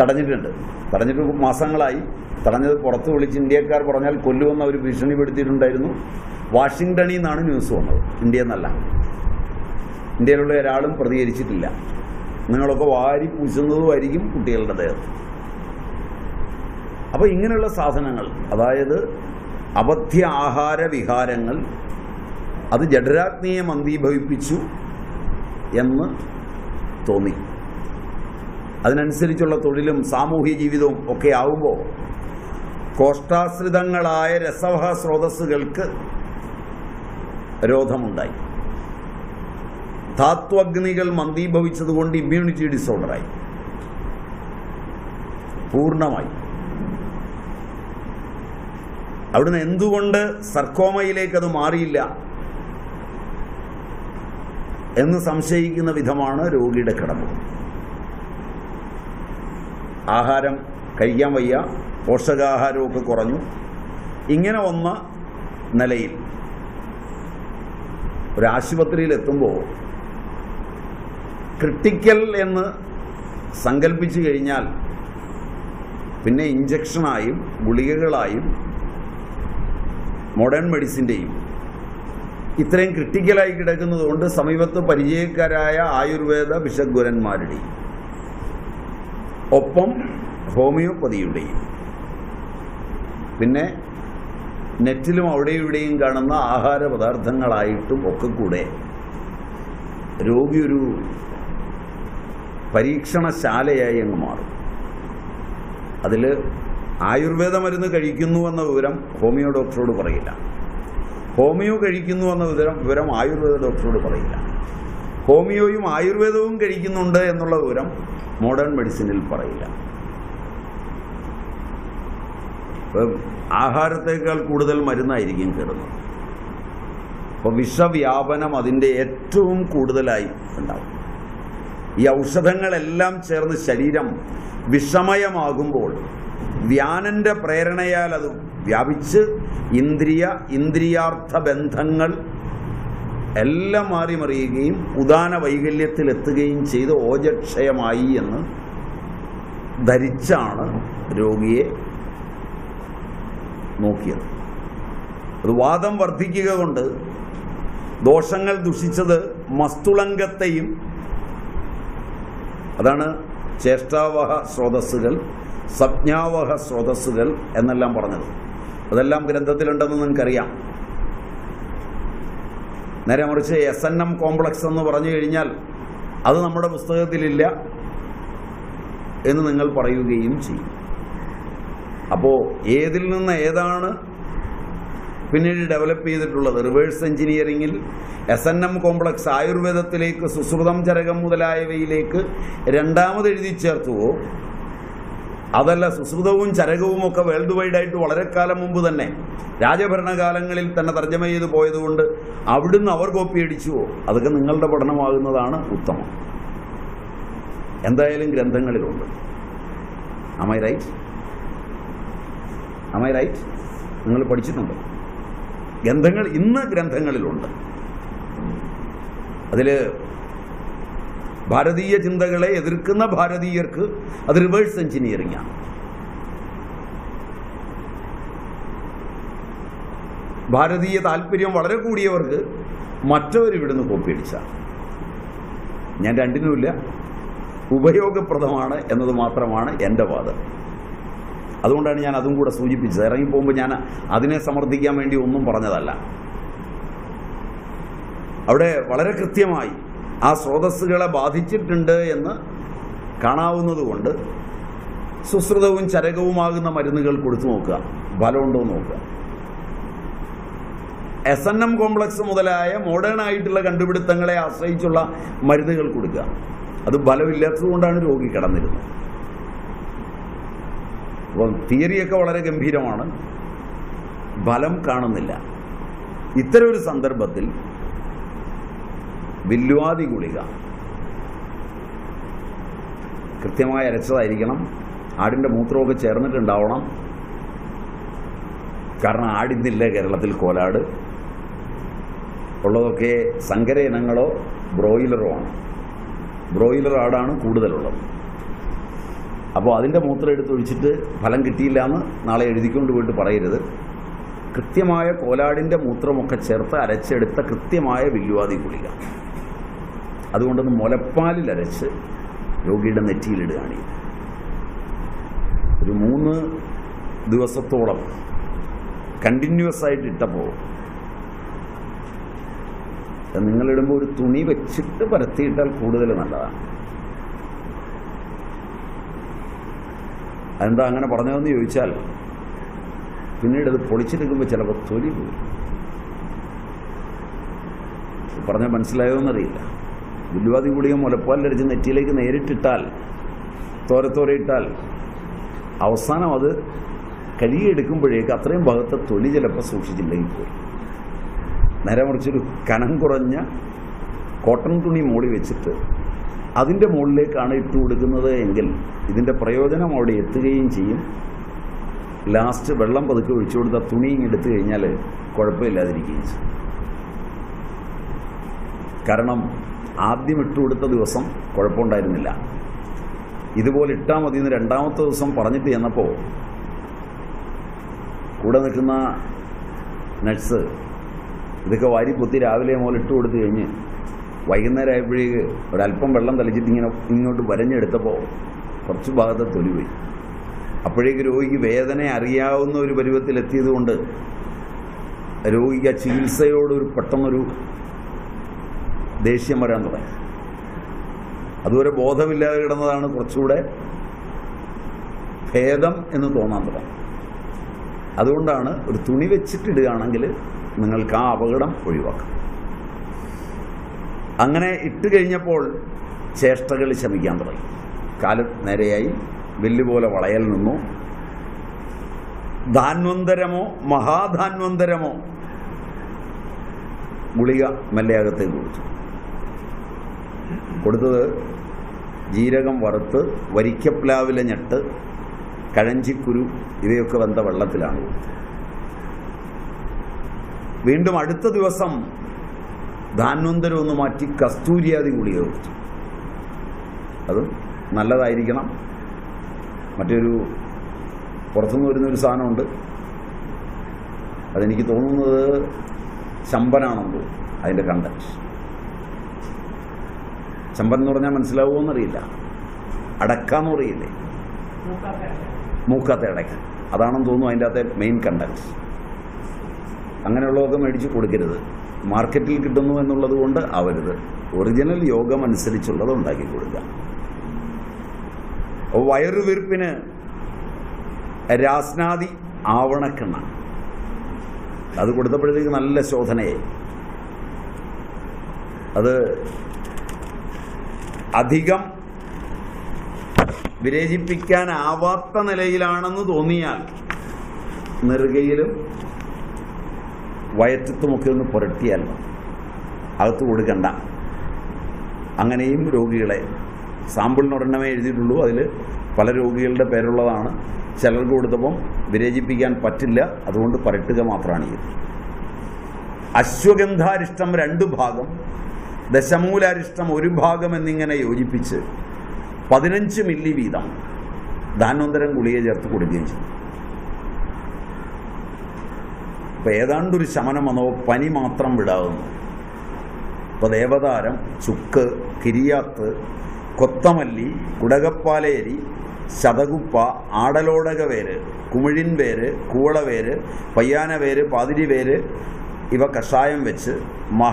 തടഞ്ഞിട്ടുണ്ട്. തടഞ്ഞിട്ട് മാസങ്ങളായി. തടഞ്ഞത് പുറത്ത് വിളിച്ച് ഇന്ത്യക്കാർ പറഞ്ഞാൽ കൊല്ലുമെന്ന് അവർ ഭീഷണിപ്പെടുത്തിയിട്ടുണ്ടായിരുന്നു. വാഷിങ്ടണിൽ നിന്നാണ് ന്യൂസ് വന്നത്. ഇന്ത്യ എന്നല്ല. ഇന്ത്യയിലുള്ള ഒരാളും പ്രതികരിച്ചിട്ടില്ല. നിങ്ങളൊക്കെ വാരി പൂശുന്നതുമായിരിക്കും കുട്ടികളുടെ ദേഹത്ത് അപ്പോൾ ഇങ്ങനെയുള്ള സാധനങ്ങൾ അതായത് അബദ്ധ്യ ആഹാര വിഹാരങ്ങൾ അത് ജഡരാഗ്നിയെ മന്ദീഭവിപ്പിച്ചു എന്ന് തോന്നി. അതിനനുസരിച്ചുള്ള തൊഴിലും സാമൂഹ്യ ജീവിതവും ഒക്കെ ആവുമ്പോൾ കോഷ്ടാശ്രിതങ്ങളായ രസവഹ സ്രോതസ്സുകൾക്ക് രോധമുണ്ടായി. ധാത്വഗ്നികൾ മന്ദീഭവിച്ചതുകൊണ്ട് ഇമ്മ്യൂണിറ്റി ഡിസോർഡറായി പൂർണമായി. അവിടുന്ന് എന്തുകൊണ്ട് സർക്കോമയിലേക്ക് മാറിയില്ല എന്ന് സംശയിക്കുന്ന വിധമാണ് രോഗിയുടെ കിടപ്പ് ആഹാരം കഴിക്കാൻ വയ്യ പോഷകാഹാരമൊക്കെ കുറഞ്ഞു. ഇങ്ങനെ വന്ന നിലയിൽ ഒരു ആശുപത്രിയിൽ എത്തുമ്പോൾ ക്രിട്ടിക്കൽ എന്ന് സങ്കല്പിച്ചു കഴിഞ്ഞാൽ പിന്നെ ഇഞ്ചക്ഷനായും ഗുളികകളായും മോഡേൺ മെഡിസിന്റെയും ഇത്രയും ക്രിട്ടിക്കലായി കിടക്കുന്നതുകൊണ്ട് സമീപത്ത് പരിചയക്കാരായ ആയുർവേദ വിഷഗ്വരന്മാരുടെയും ഒപ്പം ഹോമിയോപ്പതിയുടെയും. പിന്നെ നെറ്റിലും അവിടെയും ഇവിടെയും കാണുന്ന ആഹാര പദാർത്ഥങ്ങളായിട്ടും ഒക്കെ കൂടെ രോഗി ഒരു പരീക്ഷണശാലയായി അങ്ങ് മാറും. അതിൽ ആയുർവേദ മരുന്ന് കഴിക്കുന്നു എന്ന വിവരം ഹോമിയോ ഡോക്ടറോട് പറയില്ല. ഹോമിയോ കഴിക്കുന്നു എന്ന വിവരം വിവരം ആയുർവേദ ഡോക്ടറോട് പറയില്ല. ഹോമിയോയും ആയുർവേദവും കഴിക്കുന്നുണ്ട് എന്നുള്ള വിവരം മോഡേൺ മെഡിസിനിൽ പറയില്ല. ആഹാരത്തേക്കാൾ കൂടുതൽ മരുന്നായിരിക്കും കയറുന്നത്. അപ്പോൾ വിഷവ്യാപനം അതിന്റെ ഏറ്റവും കൂടുതലായി ഉണ്ടാവും. ഈ ഔഷധങ്ങളെല്ലാം ചേർന്ന് ശരീരം വിഷമയമാകുമ്പോൾ വ്യാനന്റെ പ്രേരണയാൽ അത് വ്യാപിച്ച് ഇന്ദ്രിയ ഇന്ദ്രിയാർത്ഥ ബന്ധങ്ങൾ എല്ലാം മാറി മറിയുകയും ഉദാന വൈകല്യത്തിലെത്തുകയും ചെയ്ത് ഓജക്ഷയമായി എന്ന് ധരിച്ചാണ് രോഗിയെ നോക്കിയത്. അത് വാദം വർദ്ധിക്കുക കൊണ്ട് ദോഷങ്ങൾ ദുഷിച്ചത് മസ്തുളങ്കത്തെയും അതാണ് ചേഷ്ടാവഹ സ്രോതസ്സുകൾ സംജ്ഞാവഹ സ്രോതസ്സുകൾ എന്നെല്ലാം പറഞ്ഞത്. അതെല്ലാം ഗ്രന്ഥത്തിലുണ്ടെന്ന് നിങ്ങൾക്കറിയാം. നേരെ മറിച്ച് എസ് എൻ എം കോംപ്ലക്സ് എന്ന് പറഞ്ഞു കഴിഞ്ഞാൽ അത് നമ്മുടെ പുസ്തകത്തിലില്ല എന്ന് നിങ്ങൾ പറയുകയും ചെയ്യും. അപ്പോൾ ഏതിൽ നിന്ന് ഏതാണ് പിന്നീട് ഡെവലപ്പ് ചെയ്തിട്ടുള്ളത്? റിവേഴ്സ് എഞ്ചിനീയറിങ്ങിൽ എസ് എൻ എം കോംപ്ലക്സ് ആയുർവേദത്തിലേക്ക് സുശ്രുതം ചരകം മുതലായവയിലേക്ക് രണ്ടാമത് എഴുതി ചേർത്തുവോ? അതല്ല സുശ്രുതവും ചരകവും ഒക്കെ വേൾഡ് വൈഡായിട്ട് വളരെ കാലം മുമ്പ് തന്നെ. രാജഭരണകാലങ്ങളിൽ തന്നെ തർജമ ചെയ്ത് പോയതുകൊണ്ട് അവിടുന്ന് അവർ കോപ്പി അടിച്ചുവോ അതൊക്കെ നിങ്ങളുടെ പഠനമാകുന്നതാണ് ഉത്തമം. എന്തായാലും ഗ്രന്ഥങ്ങളിലുണ്ട്. Am I right am I right നിങ്ങൾ പഠിച്ചിട്ടുണ്ട്. ഗ്രന്ഥങ്ങൾ ഇന്ന് ഗ്രന്ഥങ്ങളിലുണ്ട്. അതിൽ ഭാരതീയ ചിന്തകളെ എതിർക്കുന്ന ഭാരതീയർക്ക് അത് റിവേഴ്സ് എഞ്ചിനീയറിംഗ് ആണ് ഭാരതീയ താല്പര്യം വളരെ കൂടിയവർക്ക് മറ്റവരിവിടുന്ന് കോപ്പി അടിച്ചാണ് ഞാൻ രണ്ടിനുമില്ല. ഉപയോഗപ്രദമാണ് എന്നത് മാത്രമാണ് എന്റെ വാദം. അതുകൊണ്ടാണ് ഞാൻ അതും കൂടെ സൂചിപ്പിച്ചത്. ഇറങ്ങിപ്പോകുമ്പോൾ ഞാൻ അതിനെ സമർത്ഥിക്കാൻ വേണ്ടി ഒന്നും പറഞ്ഞതല്ല. അവിടെ വളരെ കൃത്യമായി ആ സ്രോതസ്സുകളെ ബാധിച്ചിട്ടുണ്ട് എന്ന് കാണാവുന്നതുകൊണ്ട് സുശ്രുതവും ചരകവുമാകുന്ന മരുന്നുകൾ കൊടുത്തു നോക്കുക. ഫലമുണ്ടോ നോക്കുക. എസ് എൻ എം കോംപ്ലക്സ് മുതലായ മോഡേൺ ആയിട്ടുള്ള കണ്ടുപിടുത്തങ്ങളെ ആശ്രയിച്ചുള്ള മരുന്നുകൾ കൊടുക്കുക. അത് ബലമില്ലാത്തതുകൊണ്ടാണ് രോഗി കിടന്നിരുന്നത്. അപ്പം തിയറിയൊക്കെ വളരെ ഗംഭീരമാണ്. ബലം കാണുന്നില്ല. ഇത്തരം ഒരു സന്ദർഭത്തിൽ വില്വാദി ഗുളിക കൃത്യമായി അരച്ചതായിരിക്കണം. ആടിന്റെ മൂത്രമൊക്കെ ചേർന്നിട്ടുണ്ടാവണം. കാരണം ആടിന്നില്ല കേരളത്തിൽ കോലാട്? ഉള്ളതൊക്കെ സങ്കര ഇനങ്ങളോ ബ്രോയിലറോ ആണ്. ബ്രോയിലർ ആടാണ് കൂടുതലുള്ളത്. അപ്പോൾ അതിന്റെ മൂത്രം എടുത്ത് ഒഴിച്ചിട്ട് ഫലം കിട്ടിയില്ല എന്ന് നാളെ എഴുതിക്കൊണ്ട് പോയിട്ട് പറയരുത്. കൃത്യമായ കോലാടിന്റെ മൂത്രമൊക്കെ ചേർത്ത് അരച്ചെടുത്ത കൃത്യമായ വില്ലുവാതി ഗുളിക. അതുകൊണ്ടൊന്ന് മുലപ്പാലിൽ അരച്ച് രോഗിയുടെ നെറ്റിയിലിടുകയാണ്. ഒരു മൂന്ന് ദിവസത്തോളം കണ്ടിന്യൂസ് ആയിട്ട് ഇട്ടപ്പോൾ നിങ്ങളിടുമ്പോൾ ഒരു തുണി വെച്ചിട്ട് പരത്തിയിട്ടാൽ കൂടുതൽ നല്ലതാണ് അതെന്താ അങ്ങനെ പറഞ്ഞതെന്ന് ചോദിച്ചാൽ പിന്നീട് അത് പൊളിച്ചെടുക്കുമ്പോൾ ചിലപ്പോൾ തൊലി പോയി പറഞ്ഞാൽ മനസ്സിലായോന്നറിയില്ല ഗുരുവാതി ഗുളിക മുലപ്പാലിലടിച്ച് നെറ്റിയിലേക്ക് നേരിട്ടിട്ടാൽ തോരത്തോരയിട്ടാൽ അവസാനം അത് കഴുകിയെടുക്കുമ്പോഴേക്ക് അത്രയും ഭാഗത്തെ തൊലി ചിലപ്പോൾ സൂക്ഷിച്ചില്ലെങ്കിൽ പോയി നേരെ മറിച്ചൊരു കനം കുറഞ്ഞ കോട്ടൺ തുണി മൂടി വെച്ചിട്ട് അതിന്റെ മുകളിലേക്കാണ് ഇട്ട് കൊടുക്കുന്നത് എങ്കിൽ ഇതിന്റെ പ്രയോജനം അവിടെ എത്തുകയും ചെയ്യും. ലാസ്റ്റ് വെള്ളം പതുക്കെ ഒഴിച്ചു കൊടുത്ത തുണി എടുത്തു കഴിഞ്ഞാൽ കുഴപ്പമില്ലാതിരിക്കുകയും ചെയ്യും. കാരണം ആദ്യം ഇട്ട് കൊടുത്ത ദിവസം കുഴപ്പമുണ്ടായിരുന്നില്ല. ഇതുപോലെ ഇട്ടാൽ മതി എന്ന് രണ്ടാമത്തെ ദിവസം പറഞ്ഞിട്ട് ചെന്നപ്പോൾ കൂടെ നിൽക്കുന്ന നട്സ് ഇതൊക്കെ വാരി കുത്തി രാവിലെ മുതൽ ഇട്ട് കൊടുത്തു കഴിഞ്ഞ് വൈകുന്നേരം ആയപ്പോഴേക്ക് ഒരല്പം വെള്ളം തളിച്ചിട്ട് ഇങ്ങനെ ഇങ്ങോട്ട് വരഞ്ഞെടുത്തപ്പോൾ കുറച്ച് ഭാഗത്തെ തൊലി പോയി അപ്പോഴേക്ക് രോഗിക്ക് വേദന അറിയാവുന്ന ഒരു പരുവത്തിലെത്തിയത് കൊണ്ട് രോഗിക്ക് ആ ചികിത്സയോടൊരു പെട്ടെന്നൊരു ദേഷ്യം വരാൻ തുടങ്ങി. അതുവരെ ബോധമില്ലാതെ കിടന്നതാണ് കുറച്ചുകൂടെ ഭേദം എന്ന് തോന്നാൻ തുടങ്ങി. അതുകൊണ്ടാണ് ഒരു തുണി വെച്ചിട്ടിടുകയാണെങ്കിൽ നിങ്ങൾക്ക് ആ അപകടം ഒഴിവാക്കാം. അങ്ങനെ ഇട്ട് കഴിഞ്ഞപ്പോൾ ചേഷ്ടകൾ ശമിക്കാൻ തുടങ്ങി. കാലം നേരെയായി വെല്ലുപോലെ വളയൽ നിന്നു. ധാന്വന്തരമോ മഹാധാന്വന്തരമോ ഗുളിക മെല്ലയകത്തേക്ക് കൊടുത്തു. കൊടുത്തത് ജീരകം വറുത്ത് വരിക്കപ്ലാവിലെ ഞെട്ട് കഴഞ്ചിക്കുരു ഇവയൊക്കെ വന്ന വെള്ളത്തിലാണ്. വീണ്ടും അടുത്ത ദിവസം ധാന്വന്തരം ഒന്ന് മാറ്റി കസ്തൂരിയാതി ഗുളിക കൊടുത്തു അത് നല്ലതായിരിക്കണം. മറ്റൊരു പുറത്തുനിന്ന് വരുന്നൊരു സാധനമുണ്ട്. അതെനിക്ക് തോന്നുന്നത് ചമ്പനാണെന്ന് തോന്നുന്നു അതിന്റെ കണ്ടന്റ് ശമ്പൻ എന്ന് പറഞ്ഞാൽ മനസ്സിലാവുമോയെന്നറിയില്ല അടക്കാന്ന് പറയില്ലേ? മൂക്കാത്ത ഇടയ്ക്ക് അതാണെന്ന് തോന്നുന്നു അതിന്റെ അകത്തെ മെയിൻ കണ്ടക്ട് അങ്ങനെയുള്ളതൊക്കെ മേടിച്ച് കൊടുക്കരുത്. മാർക്കറ്റിൽ കിട്ടുന്നു എന്നുള്ളത് കൊണ്ട് ആവരുത്. ഒറിജിനൽ യോഗം അനുസരിച്ചുള്ളത് ഉണ്ടാക്കി കൊടുക്കുക. വയറുവീർപ്പിന് രാസ്നാദി ആവണക്കെണ്ണ. അത് കൊടുത്തപ്പോഴത്തേക്ക് നല്ല ശോധനയായി. അത് അധികം വിരചിപ്പിക്കാനാവാത്ത നിലയിലാണെന്ന് തോന്നിയാൽ നെറുകയിലും വയറ്റത്തുമൊക്കെ ഒന്ന് പുരട്ടിയാൽ അകത്ത് കൊടുക്കണ്ട. അങ്ങനെയും രോഗികളെ സാമ്പിളിനൊരെണ്ണമേ എഴുതിയിട്ടുള്ളൂ. അതിൽ പല രോഗികളുടെ പേരുള്ളതാണ്. ചിലർക്ക് കൊടുത്തപ്പം വിരചിപ്പിക്കാൻ പറ്റില്ല. അതുകൊണ്ട് പരട്ടുക മാത്രമാണ് ഇത്. അശ്വഗന്ധാരിഷ്ടം രണ്ട് ഭാഗം ദശമൂലാരിഷ്ടം ഒരു ഭാഗം എന്നിങ്ങനെ യോജിപ്പിച്ച് പതിനഞ്ച് മില്ലി വീതം ധാന്വന്തരം ഗുളിക ചേർത്ത് കൊടുക്കുകയും ചെയ്തു. ഇപ്പം ഏതാണ്ടൊരു ശമനം വന്നോ പനി മാത്രം വിടാവുന്നു. ഇപ്പോൾ ദേവതാരം ചുക്ക് കിരിയാത്ത് കൊത്തമല്ലി കുടകപ്പാലേരി ശതകുപ്പ ആടലോടക വേര് കുമിഴിൻ വേര് കൂളവേര് പയ്യാനവേര് പാതിരി വേര് ഇവ കഷായം വെച്ച് മഹ